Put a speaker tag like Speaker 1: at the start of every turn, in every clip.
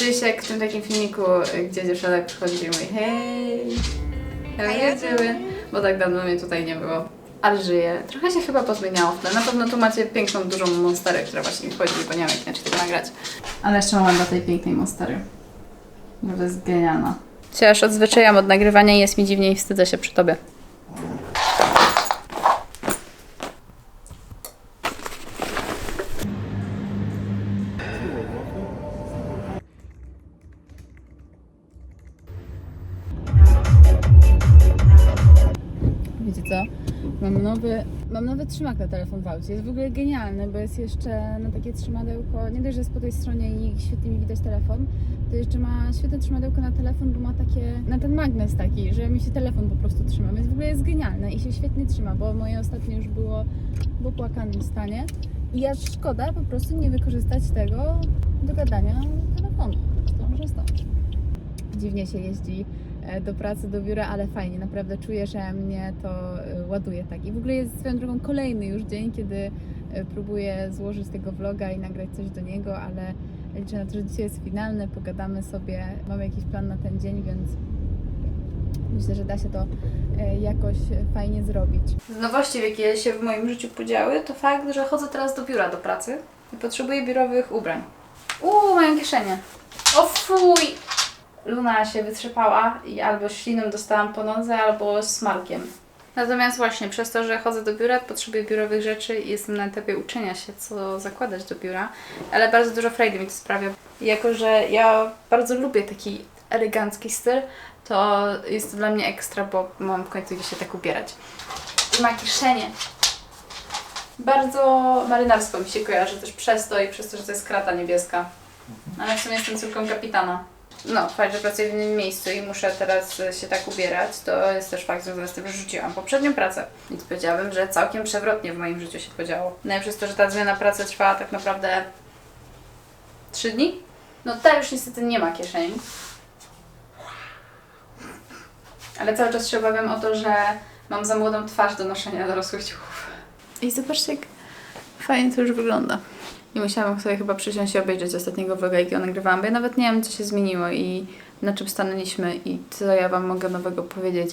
Speaker 1: Czuję się jak w tym takim filmiku, y, gdzie dziewczyna tak przychodzi i mówi hej, jak jedziemy? Bo tak dawno mnie tutaj nie było. Ale żyję. Trochę się chyba pozmieniało w tle. Na pewno tu macie piękną, dużą monsterę, która właśnie mi wchodzi, bo nie wiem jak inaczej tego nagrać. Ale jeszcze moment do tej pięknej monstery. Naprawdę jest genialna. Się aż odzwyczajam od nagrywania i jest mi dziwnie i wstydzę się przy tobie. Mam nowy, mam nowy trzymak na telefon w aucie. Jest w ogóle genialny, bo jest jeszcze na takie trzymadełko. Nie dość, że jest po tej stronie i świetnie mi widać telefon, to jeszcze ma świetne trzymadełko na telefon, bo ma takie, na ten magnes taki, że mi się telefon po prostu trzyma. Więc w ogóle jest genialne i się świetnie trzyma, bo moje ostatnie już było w opłakanym stanie. I aż szkoda po prostu nie wykorzystać tego do gadania telefonu. Zdążę zdążę dziwnie się jeździ do pracy, do biura, ale fajnie, naprawdę czuję, że mnie to e, ładuje tak. I w ogóle jest swoją drogą kolejny już dzień, kiedy e, próbuję złożyć tego vloga i nagrać coś do niego, ale liczę na to, że dzisiaj jest finalny, pogadamy sobie, mamy jakiś plan na ten dzień, więc myślę, że da się to e, jakoś fajnie zrobić. Z nowości, jakie się w moim życiu podziały, to fakt, że chodzę teraz do biura do pracy i potrzebuję biurowych ubrań. Uuu, mają kieszenie. O fuj! Luna się wytrzepała i albo śliną dostałam po nodze, albo smalkiem. Natomiast właśnie przez to, że chodzę do biura, potrzebuję biurowych rzeczy i jestem na etapie uczenia się, co zakładać do biura, ale bardzo dużo frajdy mi to sprawia. I jako, że ja bardzo lubię taki elegancki styl, to jest to dla mnie ekstra, bo mam w końcu gdzie się tak ubierać. I ma kieszenie. Bardzo marynarstwo mi się kojarzy też przez to i przez to, że to jest krata niebieska. Ale w sumie jestem córką kapitana. No, fakt, że pracuję w innym miejscu i muszę teraz e, się tak ubierać, to jest też fakt związany z tym, że rzuciłam poprzednią pracę. Więc powiedziałabym, że całkiem przewrotnie w moim życiu się podziało. No i przez to, że ta zmiana pracy trwała tak naprawdę 3 dni. No ta już niestety nie ma kieszeni. Ale cały czas się obawiam o to, że mam za młodą twarz do noszenia dorosłych ciuchów. I zobaczcie, jak fajnie to już wygląda. I musiałam sobie chyba przysiąść i obejrzeć ostatniego vloga, jakiego nagrywałam, bo ja nawet nie wiem, co się zmieniło i na czym stanęliśmy i co ja Wam mogę nowego powiedzieć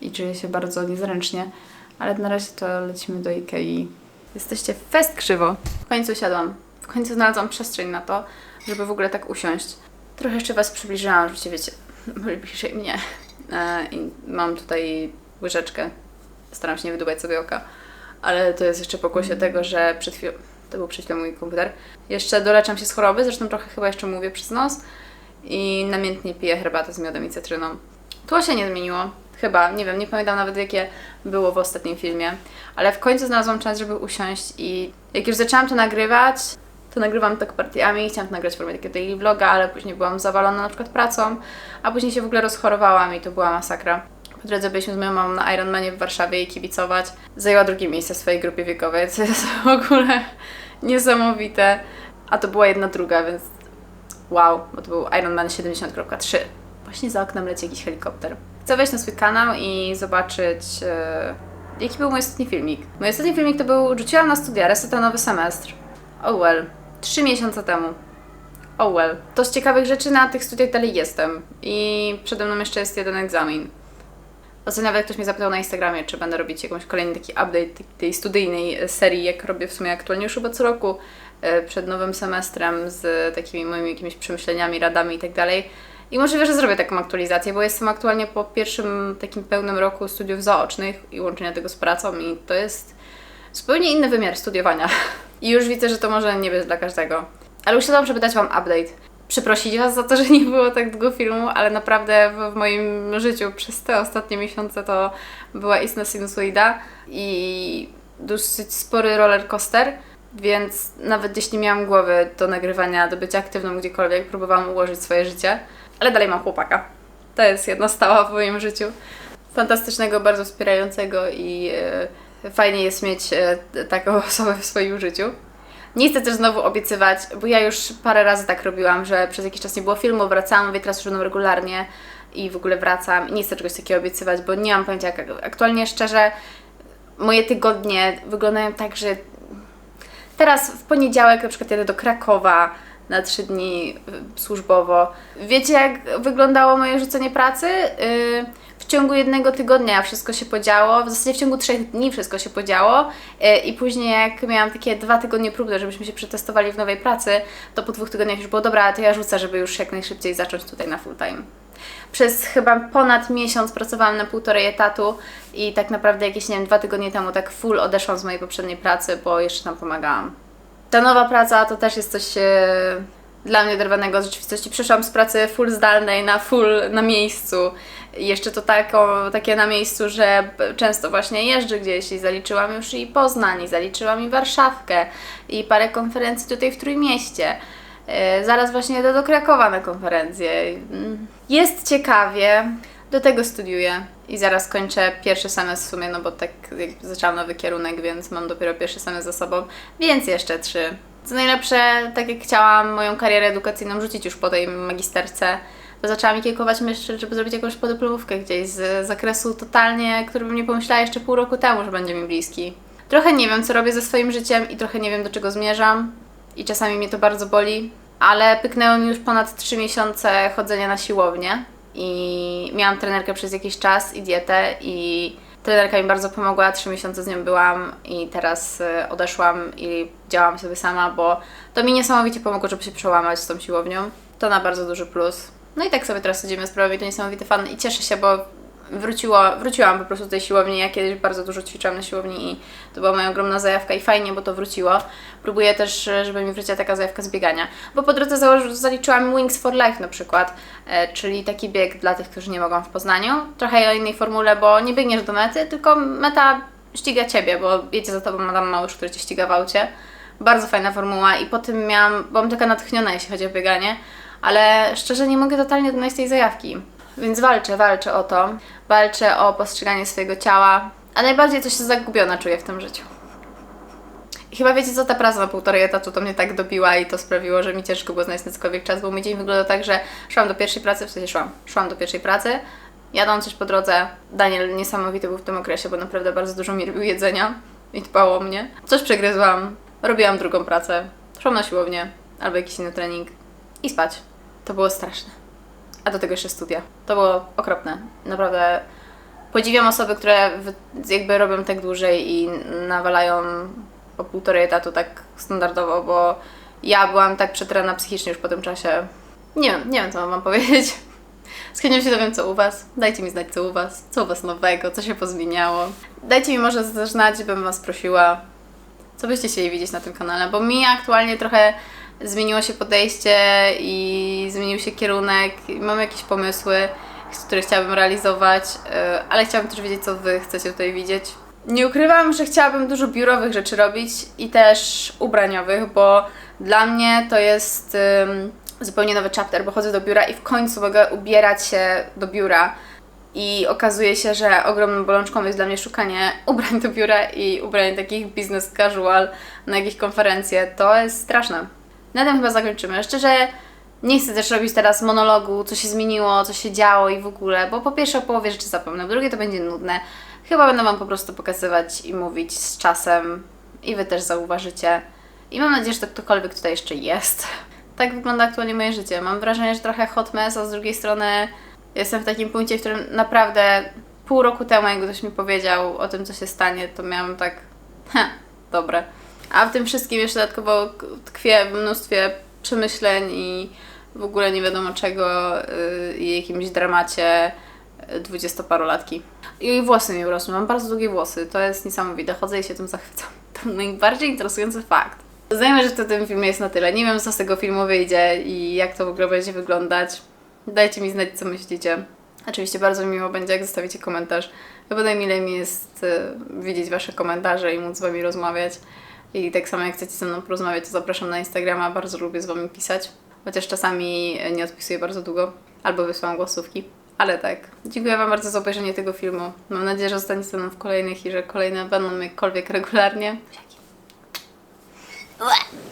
Speaker 1: i czuję się bardzo niezręcznie, ale na razie to lecimy do Ikei. Jesteście fest krzywo. W końcu siadłam. W końcu znalazłam przestrzeń na to, żeby w ogóle tak usiąść. Trochę jeszcze Was przybliżyłam, żebyście wiecie, byli bliżej mnie. E, I mam tutaj łyżeczkę. Staram się nie wydubać sobie oka. Ale to jest jeszcze pokłosie tego, że przed chwilą, to był chwilą mój komputer, jeszcze doleczam się z choroby, zresztą trochę chyba jeszcze mówię przez nos i namiętnie piję herbatę z miodem i cytryną. Tło się nie zmieniło, chyba, nie wiem, nie pamiętam nawet jakie było w ostatnim filmie, ale w końcu znalazłam czas, żeby usiąść i jak już zaczęłam to nagrywać, to nagrywam tak partiami, chciałam to nagrać w formie takiego daily vloga, ale później byłam zawalona na przykład pracą, a później się w ogóle rozchorowałam i to była masakra. Po drodze byliśmy z moją mamą na Ironmanie w Warszawie i kibicować. Zajęła drugie miejsce w swojej grupie wiekowej, co jest w ogóle niesamowite. A to była jedna druga, więc wow, bo to był Ironman 70.3. Właśnie za oknem leci jakiś helikopter. Chcę wejść na swój kanał i zobaczyć, e, jaki był mój ostatni filmik. Mój ostatni filmik to był, rzuciłam na studia, reseta nowy semestr. Oh well, trzy miesiące temu. Oh well. To z ciekawych rzeczy na tych studiach dalej jestem i przede mną jeszcze jest jeden egzamin. Ostatnio nawet ktoś mnie zapytał na Instagramie, czy będę robić jakąś kolejny taki update tej- studyjnej serii, jak robię w sumie aktualnie już chyba co roku e, przed nowym semestrem z takimi moimi jakimiś przemyśleniami, radami i tak. I możliwe, że zrobię taką aktualizację, bo jestem aktualnie po pierwszym takim pełnym roku studiów zaocznych i łączenia tego z pracą i to jest zupełnie inny wymiar studiowania. I już widzę, że to może nie być dla każdego. Ale usiadłam, żeby dać Wam update. Przeprosić Was za to, że nie było tak długo filmu, ale naprawdę w, w moim życiu przez te ostatnie miesiące to była istna sinusoida i dosyć spory roller coaster, więc nawet jeśli miałam głowy do nagrywania, do bycia aktywną gdziekolwiek, próbowałam ułożyć swoje życie, ale dalej mam chłopaka. To jest jedna stała w moim życiu. Fantastycznego, bardzo wspierającego i e, fajnie jest mieć e, taką osobę w swoim życiu. Nie chcę też znowu obiecywać, bo ja już parę razy tak robiłam, że przez jakiś czas nie było filmu, wracałam, mówię teraz już będą regularnie i w ogóle wracam i nie chcę czegoś takiego obiecywać, bo nie mam pojęcia jak aktualnie szczerze moje tygodnie wyglądają tak, że teraz w poniedziałek na przykład jadę do Krakowa na trzy dni y, służbowo. Wiecie, jak wyglądało moje rzucenie pracy? Y, w ciągu jednego tygodnia wszystko się podziało, w zasadzie w ciągu trzech dni wszystko się podziało y, i później jak miałam takie dwa tygodnie próbne, żebyśmy się przetestowali w nowej pracy, to po dwóch tygodniach już było dobra, to ja rzucę, żeby już jak najszybciej zacząć tutaj na full time. Przez chyba ponad miesiąc pracowałam na półtorej etatu i tak naprawdę jakieś, nie wiem, dwa tygodnie temu tak full odeszłam z mojej poprzedniej pracy, bo jeszcze tam pomagałam. Ta nowa praca to też jest coś e, dla mnie oderwanego z rzeczywistości. Przeszłam z pracy full zdalnej na full na miejscu. Jeszcze to takie na miejscu, że często właśnie jeżdżę gdzieś i zaliczyłam już i Poznań, i zaliczyłam i Warszawkę, i parę konferencji tutaj w Trójmieście. E, Zaraz właśnie jadę do Krakowa na konferencję. Mm. Jest ciekawie, do tego studiuję i zaraz kończę pierwszy semestr w sumie, no bo tak zaczęłam nowy kierunek, więc mam dopiero pierwszy semestr za sobą, więc jeszcze trzy. Co najlepsze, tak jak chciałam moją karierę edukacyjną rzucić już po tej magisterce, zaczęłam kiełkować myśl, żeby zrobić jakąś podyplomówkę gdzieś z zakresu totalnie, który bym nie pomyślała jeszcze pół roku temu, że będzie mi bliski. Trochę nie wiem, co robię ze swoim życiem i trochę nie wiem, do czego zmierzam i czasami mnie to bardzo boli, ale pyknęło mi już ponad 3 miesiące chodzenia na siłownię i miałam trenerkę przez jakiś czas i dietę i trenerka mi bardzo pomogła, 3 miesiące z nią byłam i teraz y, odeszłam i działam sobie sama, bo to mi niesamowicie pomogło, żeby się przełamać z tą siłownią. To na bardzo duży plus. No i tak sobie teraz siedzimy, sprawia mi to niesamowity fan i cieszę się, bo wróciło, wróciłam po prostu do tej siłowni. Ja kiedyś bardzo dużo ćwiczyłam na siłowni i to była moja ogromna zajawka i fajnie, bo to wróciło. Próbuję też, żeby mi wróciła taka zajawka z biegania. Bo po drodze zaliczyłam Wings for Life na przykład, e, czyli taki bieg dla tych, którzy nie mogą w Poznaniu. Trochę o innej formule, bo nie biegniesz do mety, tylko meta ściga Ciebie, bo jedzie za Tobą Adam Małysz, który Cię ściga w aucie. Bardzo fajna formuła i po tym miałam, byłam taka natchniona, jeśli chodzi o bieganie, ale szczerze nie mogę totalnie odnaleźć tej zajawki. Więc walczę, walczę o to. Walczę o postrzeganie swojego ciała, a najbardziej coś się zagubiona czuję w tym życiu. I chyba wiecie co, ta praca na półtorej etatu to mnie tak dobiła i to sprawiło, że mi ciężko było znaleźć na cokolwiek czas, bo mój dzień wyglądał tak, że szłam do pierwszej pracy, w sensie szłam, szłam do pierwszej pracy, jadłam coś po drodze. Daniel niesamowity był w tym okresie, bo naprawdę bardzo dużo mi robił jedzenia i dbał o mnie. Coś przegryzłam, robiłam drugą pracę, szłam na siłownię albo jakiś inny trening i spać. To było straszne. A do tego jeszcze studia. To było okropne. Naprawdę podziwiam osoby, które jakby robią tak dłużej i nawalają po półtorej etatu tak standardowo, bo ja byłam tak przetrana psychicznie już po tym czasie. Nie wiem, nie wiem co mam wam powiedzieć. Z chęcią się dowiem co u Was. Dajcie mi znać co u Was, co u Was nowego, co się pozmieniało. Dajcie mi może znać, bym Was prosiła, co byście chcieli widzieć na tym kanale, bo mi aktualnie trochę zmieniło się podejście i zmienił się kierunek. Mam jakieś pomysły, które chciałabym realizować, yy, ale chciałabym też wiedzieć, co Wy chcecie tutaj widzieć. Nie ukrywam, że chciałabym dużo biurowych rzeczy robić i też ubraniowych, bo dla mnie to jest zupełnie nowy chapter, bo chodzę do biura i w końcu mogę ubierać się do biura. I okazuje się, że ogromną bolączką jest dla mnie szukanie ubrań do biura i ubrań takich business casual na jakieś konferencje. To jest straszne. Na tym chyba zakończymy. Szczerze, nie chcę też robić teraz monologu, co się zmieniło, co się działo i w ogóle, bo po pierwsze o połowie rzeczy zapomnę, po drugie to będzie nudne. Chyba będę Wam po prostu pokazywać i mówić z czasem i Wy też zauważycie. I mam nadzieję, że to ktokolwiek tutaj jeszcze jest. Tak wygląda aktualnie moje życie. Mam wrażenie, że trochę hot mess, a z drugiej strony jestem w takim punkcie, w którym naprawdę pół roku temu, jak ktoś mi powiedział o tym, co się stanie, to miałam tak, ha, dobre. A w tym wszystkim jeszcze dodatkowo w mnóstwie przemyśleń i w ogóle nie wiadomo czego yy, i jakimś dramacie y, dwudziestoparolatki. I włosy mi urosły, mam bardzo długie włosy, to jest niesamowite, chodzę i się tym zachwycam. To najbardziej interesujący fakt. Znajmy, że to w tym filmie jest na tyle. Nie wiem, co z tego filmu wyjdzie i jak to w ogóle będzie wyglądać. Dajcie mi znać, co myślicie. Oczywiście bardzo mi miło będzie, jak zostawicie komentarz. Chyba najmilej mi jest y, widzieć Wasze komentarze i móc z Wami rozmawiać. I tak samo jak chcecie ze mną porozmawiać, to zapraszam na Instagrama, bardzo lubię z Wami pisać. Chociaż czasami nie odpisuję bardzo długo, albo wysyłam głosówki. Ale tak, dziękuję Wam bardzo za obejrzenie tego filmu. Mam nadzieję, że zostaniecie ze mną w kolejnych i że kolejne będą jakkolwiek regularnie.
Speaker 2: Ue.